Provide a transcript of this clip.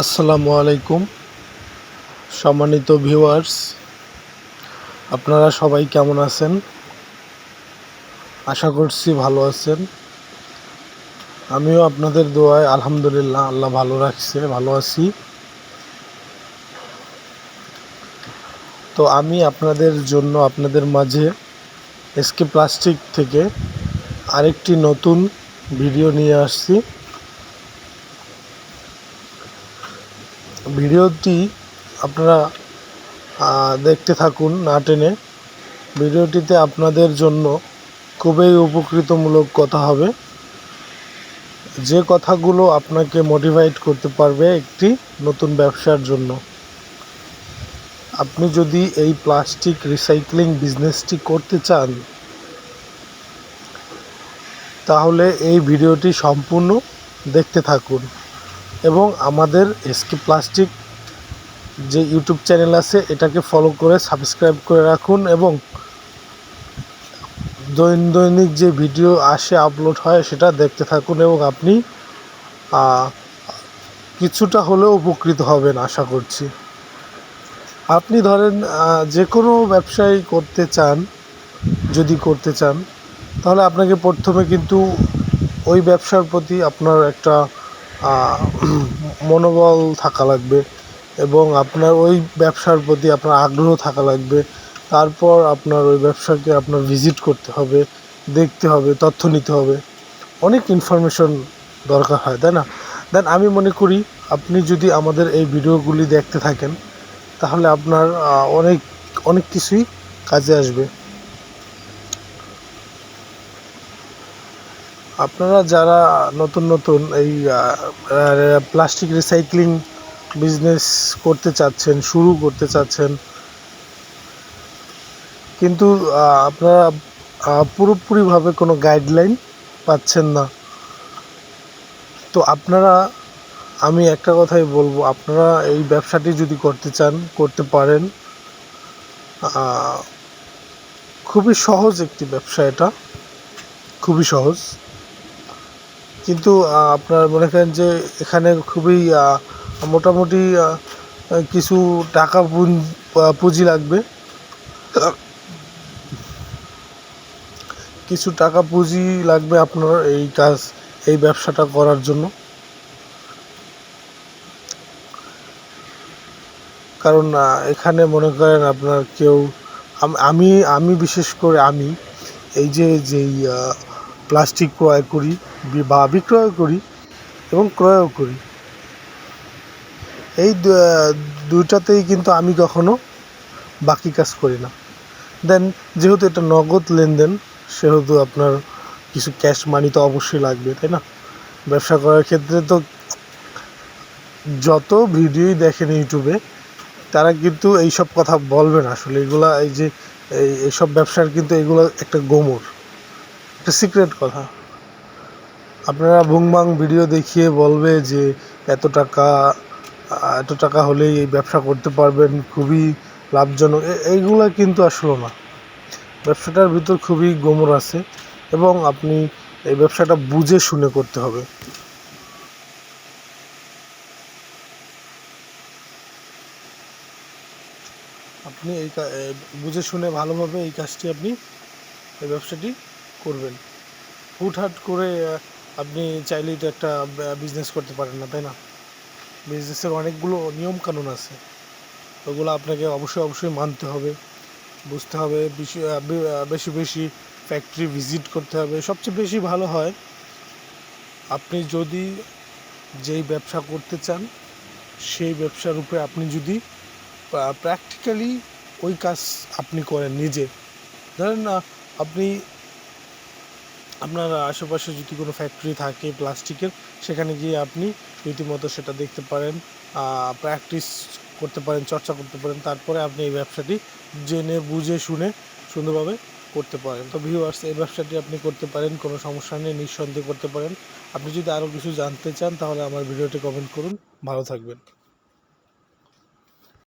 আসসালামু আলাইকুম, সম্মানিত ভিউয়ার্স। আপনারা সবাই কেমন আছেন? আশা করছি ভালো আছেন। আমিও আপনাদের দোয়ায় আলহামদুলিল্লাহ আল্লাহ ভালো রাখছে, ভালো আছি। তো আমি আপনাদের জন্য, আপনাদের মাঝে এসকে প্লাস্টিক থেকে আরেকটি নতুন ভিডিও নিয়ে আসছি। ভিডিওটি আপনারা দেখতে থাকুন না টেনে। ভিডিওটিতে আপনাদের জন্য খুবই উপকৃতমূলক কথা হবে। যে কথাগুলো আপনাকে মোটিভেট করতে পারবে একটি নতুন ব্যবসার জন্য। আপনি যদি এই প্লাস্টিক রিসাইক্লিং বিজনেসটি করতে চান, তাহলে এই ভিডিওটি সম্পূর্ণ দেখতে থাকুন। এবং আমাদের এসকে প্লাস্টিক যে ইউটিউব চ্যানেল আছে, এটাকে ফলো করে সাবস্ক্রাইব করে রাখুন এবং দৈনন্দিন যে ভিডিও আসে আপলোড হয়, সেটা দেখতে থাকুন এবং আপনি কিছুটা হলেও উপকৃত হবেন আশা করছি। আপনি ধরেন যে কোনো ব্যবসায় করতে চান, যদি করতে চান, তাহলে আপনাকে প্রথমে কিন্তু ওই ব্যবসার প্রতি আপনার একটা মনোবল থাকা লাগবে এবং আপনার ওই ব্যবসার প্রতি আপনার আগ্রহ থাকা লাগবে। তারপর আপনার ওই ব্যবসাকে আপনার ভিজিট করতে হবে, দেখতে হবে, তথ্য নিতে হবে। অনেক ইনফরমেশন দরকার হয়, তাই না? দেন আমি মনে করি আপনি যদি আমাদের এই ভিডিওগুলি দেখতে থাকেন, তাহলে আপনার অনেক অনেক কিছুই কাজে আসবে। আপনারা যারা নতুন নতুন এই প্লাস্টিক রিসাইক্লিং বিজনেস করতে চাচ্ছেন, শুরু করতে চাচ্ছেন, কিন্তু আপনারা পুরোপুরিভাবে কোনো গাইডলাইন পাচ্ছেন না। তো আপনারা, আমি একটা কথাই বলব, আপনারা এই ব্যবসাটি যদি করতে চান, করতে পারেন। খুবই সহজ একটি ব্যবসা এটা। খুবই সহজ। কিন্তু আপনার মনে করেন যে এখানে খুবই মোটামুটি কিছু টাকা পুঁজি লাগবে। কিছু টাকা পুঁজি লাগবে আপনার এই কাজ, এই ব্যবসাটা করার জন্য। কারণ এখানে মনে করেন আপনার কেউ, আমি আমি বিশেষ করে আমি, এই যে, যেই প্লাস্টিক ক্রয় করি, বা বিক্রয় করি এবং ক্রয়ও করি। এই দুইটাতেই কিন্তু আমি কখনো বাকি কাজ করি না। দেন, যেহেতু এটা নগদ লেনদেন, সেহেতু আপনার কিছু ক্যাশ মানি তো অবশ্যই লাগবে, তাই না? ব্যবসা করার ক্ষেত্রে তো যত ভিডিওই দেখেন ইউটিউবে, তারা কিন্তু এইসব কথা বলবেন আসলে এগুলা এই যে, এই এইসব ব্যবসার কিন্তু এগুলো একটা গোমর। একটা সিক্রেট কথা। আপনারা ভুংবাং ভিডিও দেখিয়ে বলবে যে, এত টাকা এত টাকা হলেই এই ব্যবসা করতে পারবেন, খুবই লাভজনক। এইগুলা কিন্তু আসলে না। ব্যবসাটার ভিতর খুবই গোমর আছে এবং আপনি এই ব্যবসাটা বুঝে শুনে করতে হবে। আপনি এই বুঝে শুনে ভালোভাবে এই কাজটি আপনি, এই ব্যবসাটি করবেন। হুটহাট করে আপনি চাইলেই তো একটা বিজনেস করতে পারেন না, তাই না? বিজনেসের অনেকগুলো নিয়ম কানুন আছে। ওগুলো আপনাকে অবশ্যই অবশ্যই মানতে হবে। বুঝতে হবে, বেশি বেশি বেশি ফ্যাক্টরি ভিজিট করতে হবে। সবচেয়ে বেশি ভালো হয়, আপনি যদি যেই ব্যবসা করতে চান, সেই ব্যবসার উপরে আপনি যদি প্র্যাকটিক্যালি ওই কাজ আপনি করেন নিজে। ধরেন আপনি আপনার আশেপাশে যদি কোনো ফ্যাক্টরি থাকে প্লাস্টিকের, সেখানে গিয়ে আপনি রীতিমতো সেটা দেখতে পারেন প্র্যাকটিস করতে পারেন, চর্চা করতে পারেন, তারপরে আপনি এই ব্যবসাটি জেনে, বুঝে, শুনে সুন্দরভাবে করতে পারেন। তো ভিউয়ার্স এই ব্যবসাটি আপনি করতে পারেন, কোনো সমস্যা নেই, নিঃসন্দেহে করতে পারেন। আপনি যদি আরও কিছু জানতে চান, তাহলে আমার ভিডিওটি কমেন্ট করুন। ভালো থাকবেন।